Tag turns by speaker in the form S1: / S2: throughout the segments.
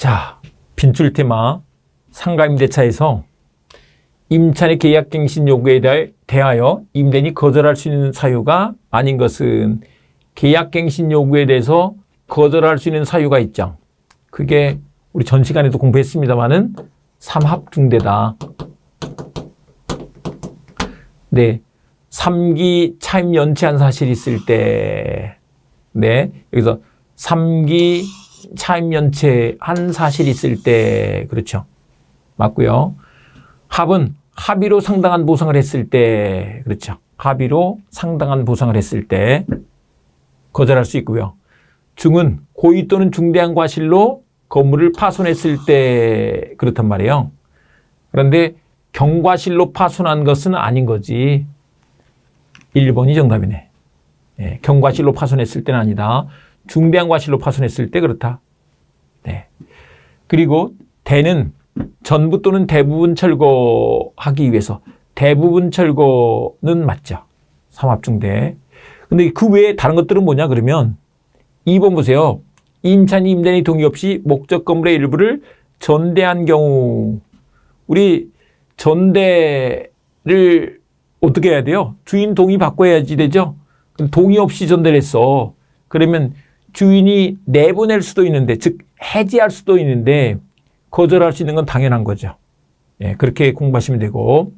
S1: 자, 빈출 테마 상가임대차에서 임차인의 계약갱신 요구에 대하- 대하여 임대인이 거절할 수 있는 사유가 아닌 것은 계약갱신 요구에 대해서 거절할 수 있는 사유가 있죠. 그게 우리 전 시간에도 공부했습니다만은 삼합중대다. 네. 3기 차임 연체한 사실이 있을 때, 네. 여기서 3기 차임 연체 한 사실이 있을 때, 그렇죠. 맞고요. 합은 합의로 상당한 보상을 했을 때, 그렇죠. 합의로 상당한 보상을 했을 때 거절할 수 있고요. 중은 고의 또는 중대한 과실로 건물을 파손했을 때 그렇단 말이에요. 그런데 경과실로 파손한 것은 아닌 거지. 1번이 정답이네. 예, 경과실로 파손했을 때는 아니다. 중대한 과실로 파손했을 때 그렇다. 네. 그리고 대는 전부 또는 대부분 철거하기 위해서 대부분 철거는 맞죠. 삼합중대. 근데 그 외에 다른 것들은 뭐냐 그러면 2번 보세요. 임차인이 임대인의 동의 없이 목적 건물의 일부를 전대한 경우 우리 전대를 어떻게 해야 돼요? 주인 동의 받고 해야지 되죠? 동의 없이 전대를 했어. 그러면 주인이 내보낼 수도 있는데, 즉, 해지할 수도 있는데, 거절할 수 있는 건 당연한 거죠. 예, 그렇게 공부하시면 되고.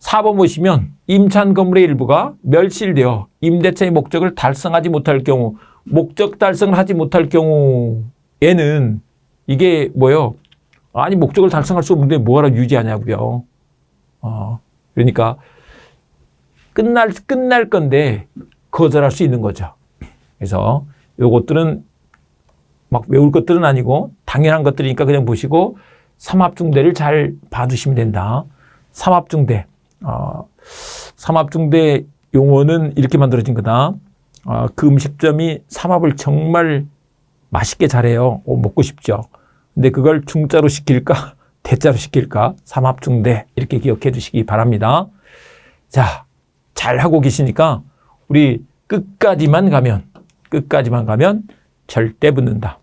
S1: 4번 보시면, 임차한 건물의 일부가 멸실되어 임대차의 목적을 달성하지 못할 경우, 목적 달성을 하지 못할 경우에는 이게 뭐요? 아니, 목적을 달성할 수 없는데 뭐하러 유지하냐고요. 어, 그러니까 끝날, 끝날 건데 거절할 수 있는 거죠. 그래서 요것들은 막 외울 것들은 아니고 당연한 것들이니까 그냥 보시고 삼합중대를 잘 봐두시면 된다. 삼합중대. 어, 삼합중대 용어는 이렇게 만들어진 거다. 어, 그 음식점이 삼합을 정말 맛있게 잘해요. 오, 먹고 싶죠. 근데 그걸 중자로 시킬까? 대자로 시킬까? 삼합중대. 이렇게 기억해 두시기 바랍니다. 자, 잘 하고 계시니까 우리 끝까지만 가면, 끝까지만 가면 절대 붙는다.